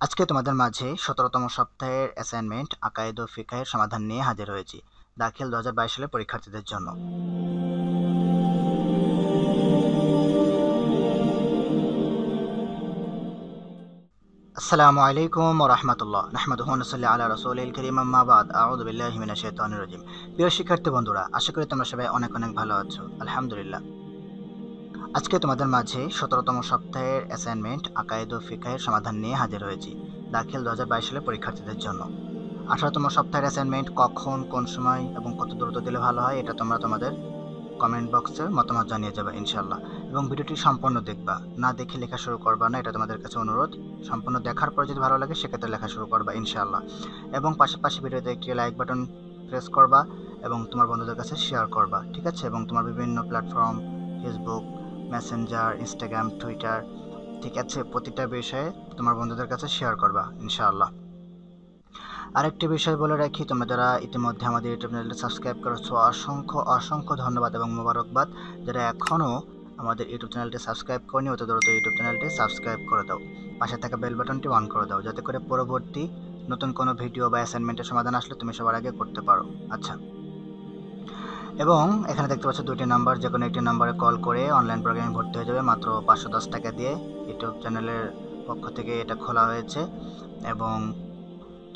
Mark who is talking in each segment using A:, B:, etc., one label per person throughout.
A: আজকে তোমাদের মাঝে সতেরোতম সপ্তাহের অ্যাসাইনমেন্ট আকায়েদ ও ফিকাহের সমাধান নিয়ে হাজির হয়েছি। দাখিল দু হাজার বাইশ সালে পরীক্ষার্থীদের জন্য। আসসালামু আলাইকুম রাহমাতুল্লাহ। নাহমাদুহু ওয়া নুসাল্লি আলা রাসূলিল কারীম, আম্মা বাদ। আউযু বিল্লাহি রাজিম। প্রিয় শিক্ষার্থী বন্ধুরা, আশা করি তোমরা সবাই অনেক অনেক ভালো আছো। আলহামদুলিল্লাহ। আজকে তোমাদের মাঝে সতেরোতম সপ্তাহের অ্যাসাইনমেন্ট আকায়েদ ও ফিকাহের সমাধান নিয়ে হাজির হয়েছি। দাখিল দু হাজার বাইশ সালে পরীক্ষার্থীদের জন্য। আঠারোতম সপ্তাহের অ্যাসাইনমেন্ট কখন, কোন সময় এবং কত দ্রুত দিলে ভালো হয়, এটা তোমরা তোমাদের কমেন্ট বক্সে মতামত জানিয়ে যাবে ইনশাল্লাহ এবং ভিডিওটি সম্পূর্ণ দেখবা। না দেখে লেখা শুরু করবা না, এটা তোমাদের কাছে অনুরোধ। সম্পূর্ণ দেখার পর যদি ভালো লাগে, সেক্ষেত্রে লেখা শুরু করবা ইনশাল্লাহ এবং পাশাপাশি ভিডিওতে একটি লাইক বাটন প্রেস করবা এবং তোমার বন্ধুদের কাছে শেয়ার করবা, ঠিক আছে? এবং তোমার বিভিন্ন platform Facebook Messenger Instagram Twitter ঠিক আছে, প্রতিটা বিষয়ে তোমার বন্ধুদের কাছে শেয়ার করবা, ইনশাআল্লাহ। আরেকটি বিষয় বলে রাখি, তোমরা যারা ইতিমধ্যে আমাদের ইউটিউব চ্যানেলটি সাবস্ক্রাইব করেছ, অসংখ্য অসংখ্য ধন্যবাদ এবং মোবারকবাদ। যারা এখনও আমাদের ইউটিউব চ্যানেলটি সাবস্ক্রাইব করেনি, অত দ্রুত ইউটিউব চ্যানেলটি সাবস্ক্রাইব করে দাও। পাশে থাকা বেল বাটনটি অন করে দাও, যাতে করে পরবর্তী নতুন কোনো ভিডিও বা অ্যাসাইনমেন্টের সমাধান আসলে তুমি সবার আগে করতে পারো। আচ্ছা। এবং এখানে দেখতে পাচ্ছ দুটি নাম্বার যে কোনো একটি নাম্বারে কল করে অনলাইন প্রোগ্রামে ভর্তি হয়ে যাবে, মাত্র পাঁচশো দশ টাকা দিয়ে ইউটিউব চ্যানেলের পক্ষ থেকে এটা খোলা হয়েছে। এবং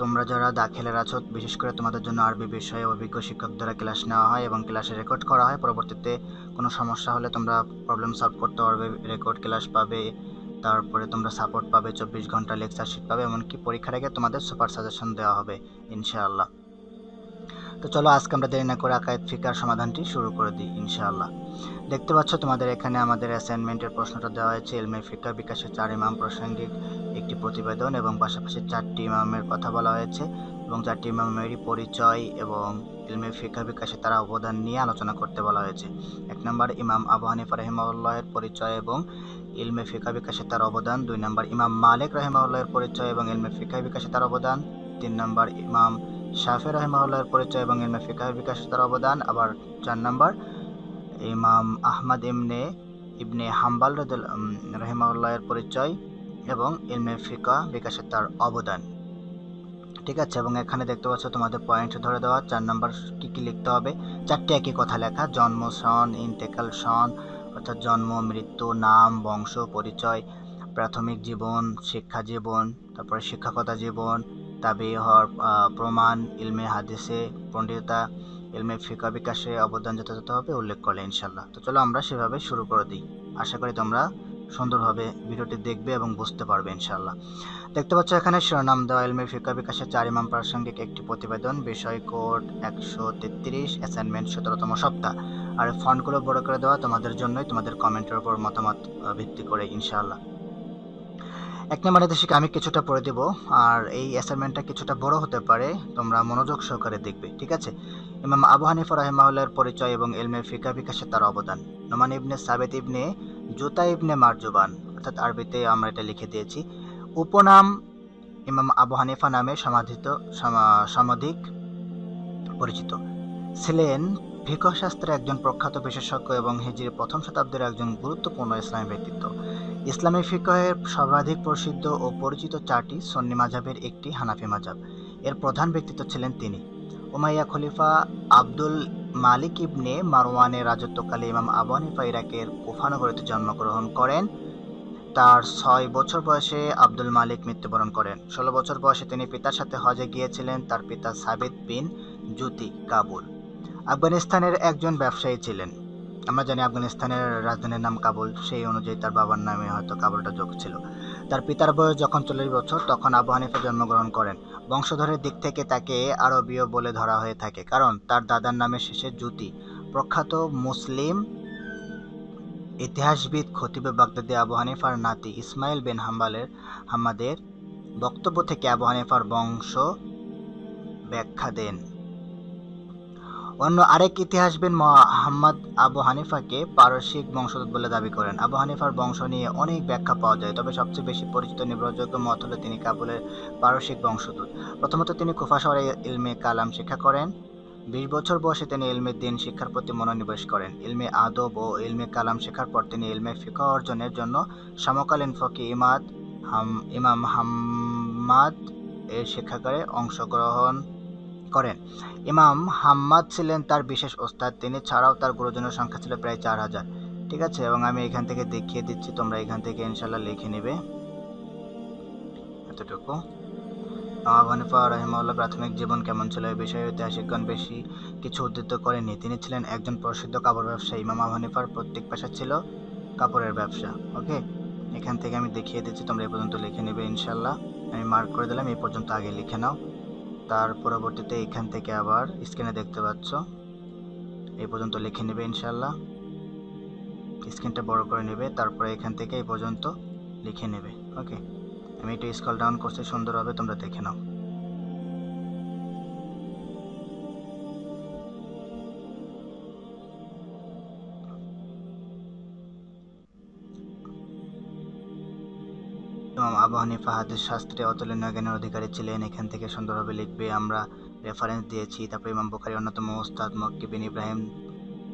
A: তোমরা যারা দাখিলের আছো, বিশেষ করে তোমাদের জন্য আরবি বিষয়ে অভিজ্ঞ শিক্ষক দ্বারা ক্লাস নেওয়া হয় এবং ক্লাসে রেকর্ড করা হয়, পরবর্তীতে কোনো সমস্যা হলে তোমরা প্রবলেম সলভ করতে পারবে রেকর্ড ক্লাস পাবে, তারপরে তোমরা সাপোর্ট পাবে, চব্বিশ ঘণ্টা লেকচার শিট পাবে, এমনকি পরীক্ষার আগে তোমাদের সুপার সাজেশন দেওয়া হবে, ইনশাআল্লাহ। তো চলো আজকে আমরা দেরি না করে আকায়েদ ফিকার সমাধানটি শুরু করে দিই, ইনশাআল্লাহ। দেখতে পাচ্ছ তোমাদের এখানে আমাদের অ্যাসাইনমেন্টের প্রশ্নটা দেওয়া হয়েছে। এলমে ফিকা বিকাশের চার ইমাম প্রাসঙ্গিক, একটি প্রতিবেদন এবং পাশাপাশি চারটি ইমামের কথা বলা হয়েছে এবং চারটি ইমামেরই পরিচয় এবং ইলমে ফিকা বিকাশে তারা অবদান নিয়ে আলোচনা করতে বলা হয়েছে। এক নম্বর, ইমাম আবু হানিফা রহিমাউল্লাহের পরিচয় এবং ইলমে ফিকা বিকাশে তার অবদান। দুই নম্বর, ইমাম মালিক রহিমাউল্লাহের পরিচয় এবং ইলমে ফিকা বিকাশে তার অবদান। তিন নম্বর, ইমাম শাফি রহিমাউল্লাহর পরিচয় এবং ইলমে ফিকাহের বিকাশে তার অবদান, আবার চার নম্বর, ইমাম আহমদ ইমনে ইবনে হাম্বাল রহিমাউল্লাহের পরিচয় এবং ইলমে ফিকা বিকাশে তার অবদান। ঠিক আছে, এবং এখানে দেখতে পাচ্ছ তোমাদের পয়েন্ট ধরে দেওয়া, চার নম্বর কি কি লিখতে হবে? চারটি একই কথা লেখা, জন্ম, সন ইনটেকাল সন, অর্থাৎ জন্ম, মৃত্যু, নাম, বংশ, পরিচয়, প্রাথমিক জীবন, শিক্ষা জীবন, তারপরে শিক্ষকতা জীবন তাবি হওয়ার প্রমাণ ইলমে হাদিসে, পণ্ডিতা ইলমে ফিকা বিকাশে অবদান যথাযথভাবে উল্লেখ করলে ইনশাল্লাহ তো চলো আমরা সেভাবে শুরু করে দিই। আশা করি তোমরা সুন্দরভাবে ভিডিওটি দেখবে এবং বুঝতে পারবে ইনশাল্লাহ দেখতে পাচ্ছ এখানে শিরোনাম দেওয়া, ইলমে ফিকা বিকাশের চার ইমাম প্রাসঙ্গিক একটি প্রতিবেদন, বিষয় কোড একশো তেত্রিশ, অ্যাসাইনমেন্ট সতেরোতম সপ্তাহ। আর ফন্টগুলো বড় করে দেওয়া তোমাদের জন্যই তোমাদের কমেন্টের উপর মতামত ভিত্তি করে ইনশাআল্লাহ। এক নম্বর নির্দেশিকা আমি কিছুটা পড়ে দেব, আর এই অ্যাসাইনমেন্টটা কিছুটা বড় হতে পারে, তোমরা মনোযোগ সহকারে দেখবে, ঠিক আছে? ইমাম আবু হানিফা রাহিমাউল্লাহর পরিচয় এবং এলমে ফিকা বিকাশে তার অবদান। নোমান ইবনে সাবেদ ইবনে জুতা ইবনে মারজুবান, অর্থাৎ আরবিতে আমরা এটা লিখে দিয়েছি। উপনাম ইমাম আবু হানিফা নামে সমাধিত সমাধিক পরিচিত। ছিলেন শাস্ত্রে একজন প্রখ্যাত বিশেষজ্ঞ এবং হিজির প্রথম শতাব্দীর একজন গুরুত্বপূর্ণ ইসলামী ব্যক্তিত্ব। ইসলামী ফিকহের সর্বাধিক প্রসিদ্ধ ও পরিচিত চারটি সন্নি মাঝাবের একটি হানাফি মাজাব এর প্রধান ব্যক্তিত্ব ছিলেন তিনি। উমাইয়া খলিফা আব্দুল মালিক ইবনে মারওয়ানের রাজত্বকালে ইমাম আবু ইরাকের কুফানগরীতে জন্মগ্রহণ করেন। তার ছয় বছর বয়সে আব্দুল মালিক মৃত্যুবরণ করেন। ষোলো বছর বয়সে তিনি পিতার সাথে হজে গিয়েছিলেন। তার পিতা সাবিদ বিন জুতি কাবুল। আফগানিস্তানের একজন ব্যবসায়ী ছিলেন। আমরা জানি আফগানিস্তানের রাজধানীর নাম কাবুল, সেই অনুযায়ী তার বাবার নামে হয়তো কাবুলটা যোগ ছিল। তার পিতার বয়স যখন চল্লিশ বছর, তখন আবু হানিফা জন্মগ্রহণ করেন। বংশধরের দিক থেকে তাকে আরবীয় বলে ধরা হয়ে থাকে, কারণ তার দাদার নামের শেষে জুতি প্রখ্যাত মুসলিম ইতিহাসবিদ, খতিবে বাগদাদি আবু হানিফার নাতি ইসমাইল বিন হাম্বালের, হাম্মাদের বক্তব্য থেকে আবু হানিফার বংশ ব্যাখ্যা দেন। অন্য আরেক ইতিহাসবিদ মোহাম্মদ আবু হানিফাকে পারসিক বংশোদ্ভূত বলে দাবি করেন। আবু হানিফার বংশ নিয়ে অনেক ব্যাখ্যা পাওয়া যায়, তবে সবচেয়ে বেশি পরিচিত নির্ভরযোগ্য মত হলো তিনি কাবুলের পারসিক বংশদূত প্রথমত তিনি কুফা শহরে ইলমে কালাম শিক্ষা করেন। বিশ বছর বয়সে তিনি ইলমে দিন শিক্ষার প্রতি মনোনিবেশ করেন। ইলমে আদব ও ইলমে কালাম শেখার পর তিনি ইলমে ফিকা অর্জনের জন্য সমকালীন ফকি ইমাদ হাম ইমাম হাম হাম্মাদ এর শিক্ষাগারে অংশগ্রহণ করেন। ইমাম হাম্মাদ ছিলেন তার বিশেষ ওস্তাদ। তিনি ছাড়াও তার গুরুজনের সংখ্যা ছিল প্রায় চার হাজার। ঠিক আছে? এবং আমি এখান থেকে দেখিয়ে দিচ্ছি, তোমরা এখান থেকে ইনশাল্লাহ লিখে নেবে। এতটুকু। ইমাম হানিফা রহিমাউল্লাহ প্রাথমিক জীবন কেমন ছিল এই বিষয়ে ঐতিহাসিকগণ বেশি কিছু উদ্ধৃত করেনি তিনি ছিলেন একজন প্রসিদ্ধ কাপড় ব্যবসায়ী। ইমাম হানিফার প্রত্যেক পেশা ছিল কাপড়ের ব্যবসা। ওকে? এখান থেকে আমি দেখিয়ে দিচ্ছি, তোমরা এই পর্যন্ত লিখে নেবে ইনশাল্লাহ আমি মার্ক করে দিলাম এই পর্যন্ত আগে লিখে নাও। তার পরবর্তীতে এখান থেকে আবার স্ক্রিনে দেখতে পাচ্ছ। এই পর্যন্ত লিখে নেবে ইনশাল্লাহ স্ক্রিনটা বড় করে নেবে, তারপরে এখান থেকে এই পর্যন্ত লিখে নেবে। ওকে? আমি একটু স্কল ডাউন করছি, সুন্দরভাবে তোমরা দেখে নাও। ইমাম আবু হানিফা হাদিস শাস্ত্রে অতুলনীয় জ্ঞানের অধিকারী ছিলেন। এখান থেকে সুন্দরভাবে লিখবে, আমরা রেফারেন্স দিয়েছি। তারপরে ইমাম বুখারি অন্যতম ওস্তাদ মক্কি বিন ইব্রাহিম।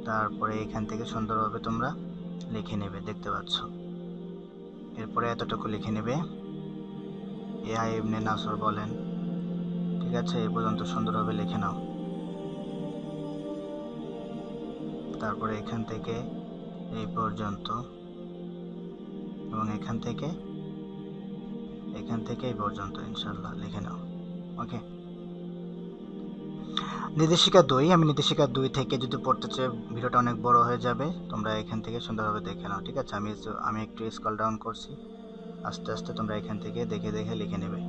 A: তারপরে এখান থেকে সুন্দরভাবে তোমরা লিখে নেবে, দেখতে পাচ্ছ। এরপরে এতটুকু লিখে নেবে। এআই ইবনে নাসর বলেন, ঠিক আছে, এ পর্যন্ত সুন্দরভাবে লিখে নাও। তারপরে এখান থেকে এই পর্যন্ত। এবং এখান থেকে এখান থেকে এই পর্যন্ত ইনশাল্লাহ লিখে নাও। ওকে নির্দেশিকা দুই, আমি নির্দেশিকা দুই থেকে যদি পড়তে চাই, ভিডিওটা অনেক বড় হয়ে যাবে। তোমরা এখান থেকে সুন্দরভাবে দেখে নাও, ঠিক আছে? আমি আমি একটু স্কল ডাউন করছি। আস্তে আস্তে তোমরা এখান থেকে দেখে দেখে লিখে নেবে।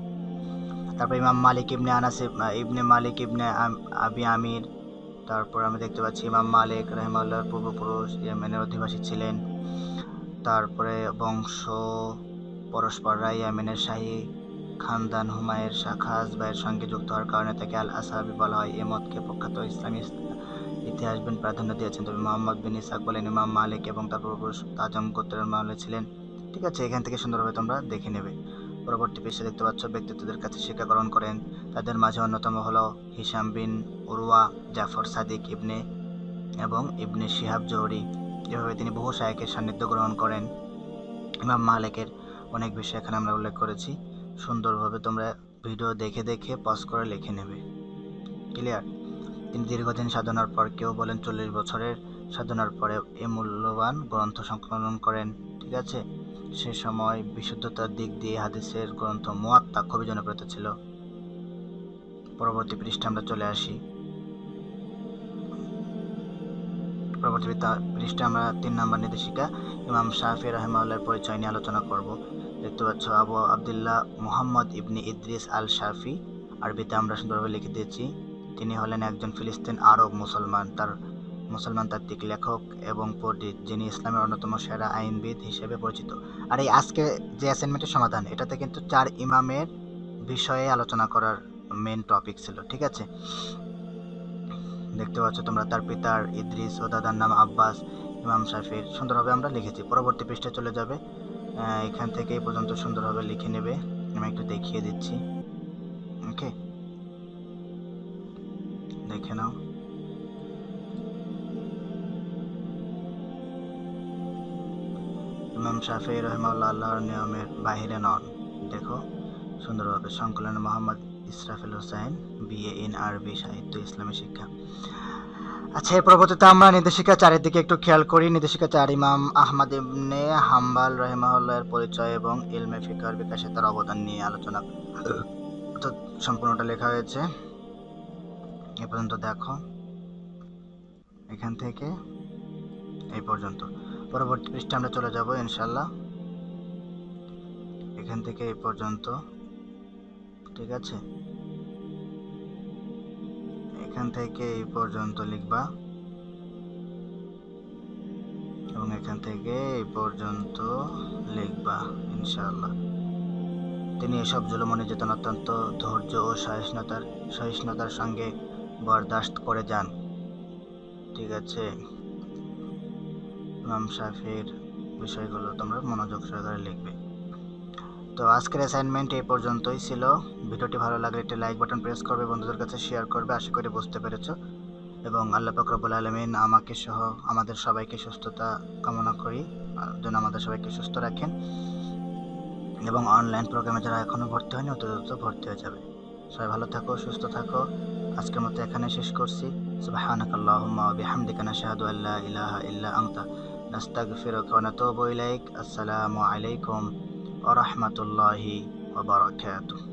A: তারপর ইমাম মালিক ইবনে আনাস ইবনে মালিক ইবনে আবি আমির। তারপর আমি দেখতে পাচ্ছি ইমাম মালিক রহমাল্লাহর পূর্বপুরুষ, ইয়েমেনের অধিবাসী ছিলেন। তারপরে বংশ পরস্পররা ইয়েমেনের শাহী খানদান হুমায়ের শাখা আজবাইয়ের সঙ্গে যুক্ত হওয়ার কারণে তাকে আল আসাবি বলা হয়। এ মতকে প্রখ্যাত ইসলামী ইতিহাস বিন প্রাধান্য দিয়েছেন। তবে মোহাম্মদ বিন ইসাক বলেন, ইমাম মালিক এবং তার পূর্বপুরুষ তাজম গোত্রের মামলে ছিলেন। ঠিক আছে, এখান থেকে সুন্দরভাবে তোমরা দেখে নেবে। পরবর্তী পৃষ্ঠে দেখতে পাচ্ছ, ব্যক্তিত্বদের কাছে শিক্ষা গ্রহণ করেন তাদের মাঝে অন্যতম হলো Hisham bin Urwah Jafar Sadiq Ibn এবং ইবনে শিহাব জহরি। এভাবে তিনি বহু শায়কের সান্নিধ্য গ্রহণ করেন। ইমাম মালিকের অনেক বিষয় এখানে আমরা উল্লেখ করেছি। সুন্দরভাবে তোমরা ভিডিও দেখে দেখে পজ করে লিখে নেবে। ক্লিয়ার তিনি দীর্ঘদিন সাধনার পর কেউ বলেন চল্লিশ বছরের সাধনার পরে এ মূল্যবান গ্রন্থ সংকলন করেন, ঠিক আছে? সে সময় বিশুদ্ধতার দিক দিয়ে হাদিসের গ্রন্থ মুয়াত্তা খুবই জনপ্রিয় ছিল। পরবর্তী পৃষ্ঠে আমরা চলে আসি। পরবর্তী পৃষ্ঠে আমরা তিন নম্বর নির্দেশিকা ইমাম শাহি রহমাউল্লার পরিচয় নিয়ে আলোচনা করব। দেখতে পাচ্ছ আবু আবদুল্লাহ মোহাম্মদ ইবনি ইদ্রিস আল শাফি আরবিতে আমরা সুন্দরভাবে লিখে দিয়েছি, তিনি হলেন একজন ফিলিস্তিন আরব মুসলমান, তার মুসলমান তাত্ত্বিক লেখক এবং পণ্ডিত, যিনি ইসলামের অন্যতম সেরা আইনবিদ হিসেবে পরিচিত। আর এই আজকে যে অ্যাসাইনমেন্টের সমাধান, এটাতে কিন্তু চার ইমামের বিষয়ে আলোচনা করার মেন টপিক ছিল, ঠিক আছে? দেখতে পাচ্ছ তোমরা তার পিতার ইদ্রিস ও দাদার নাম আব্বাস, ইমাম শাফির সুন্দরভাবে আমরা লিখেছি। পরবর্তী পৃষ্ঠে চলে যাবে। এখান থেকে পর্যন্ত সুন্দরভাবে লিখে নেবে। আমি একটু দেখিয়ে দিচ্ছি। ওকে? দেখে নাও। ইমাম শাফি রহমাল্লাহ আল্লাহর নিয়মের বাহিরে নন। দেখো, সুন্দরভাবে সংকলন মোহাম্মদ ইসরাফিল হোসেন, বিএ ইন আরবি সাহিত্য, ইসলামী শিক্ষা। আচ্ছা এর পরবর্তীতে আমরা নির্দেশিকা চারের দিকে একটু খেয়াল করি। নির্দেশিকা চার, ইমাম আহমদ ইবনে হাম্বাল রহিমাহুল্লাহর পরিচয় এবং ইলমে ফিকার বিকাশে তার অবদান নিয়ে আলোচনা। সম্পূর্ণটা লেখা হয়েছে। এ পর্যন্ত দেখো। এখান থেকে এই পর্যন্ত। পরবর্তী পৃষ্ঠে আমরা চলে যাব ইনশাল্লাহ এখান থেকে এই পর্যন্ত। ঠিক আছে? এখান থেকে এই পর্যন্ত লিখবা। এবং এখান থেকে এই পর্যন্ত লিখবা, ইনশাআল্লাহ। তিনি এসব জুলুম ও নির্যাতন অত্যন্ত ধৈর্য ও সহিষ্ণুতার সহিষ্ণুতার সঙ্গে বরদাস্ত করে যান। ঠিক আছে? ইমাম শাফির বিষয়গুলো তোমরা মনোযোগ সহকারে লিখবে। তো আজকের অ্যাসাইনমেন্ট এই পর্যন্তই ছিল। ভিডিওটি ভালো লাগলে একটি লাইক বাটন প্রেস করবে, বন্ধুদের কাছে শেয়ার করবে, আশা করি বুঝতে পেরেছ। এবং আল্লাহ ফকরবুল আলমিন আমাকে সহ আমাদের সবাইকে সুস্থতা কামনা করি। যেন আমাদের সবাইকে সুস্থ রাখেন। এবং অনলাইন প্রোগ্রামে যারা এখনও ভর্তি হয়নি অত দ্রুত ভর্তি হয়ে যাবে। সবাই ভালো থাকো, সুস্থ থাকো। আজকের মতো এখানে শেষ করছি। সুবহানাকাল্লাহুম্মা ওয়া বিহামদিকা নাশহাদু আল্লা ইলাহা আসসালামু আলাইকুম। ওয়া রাহমাতুল্লাহি ওয়া বারাকাতুহু।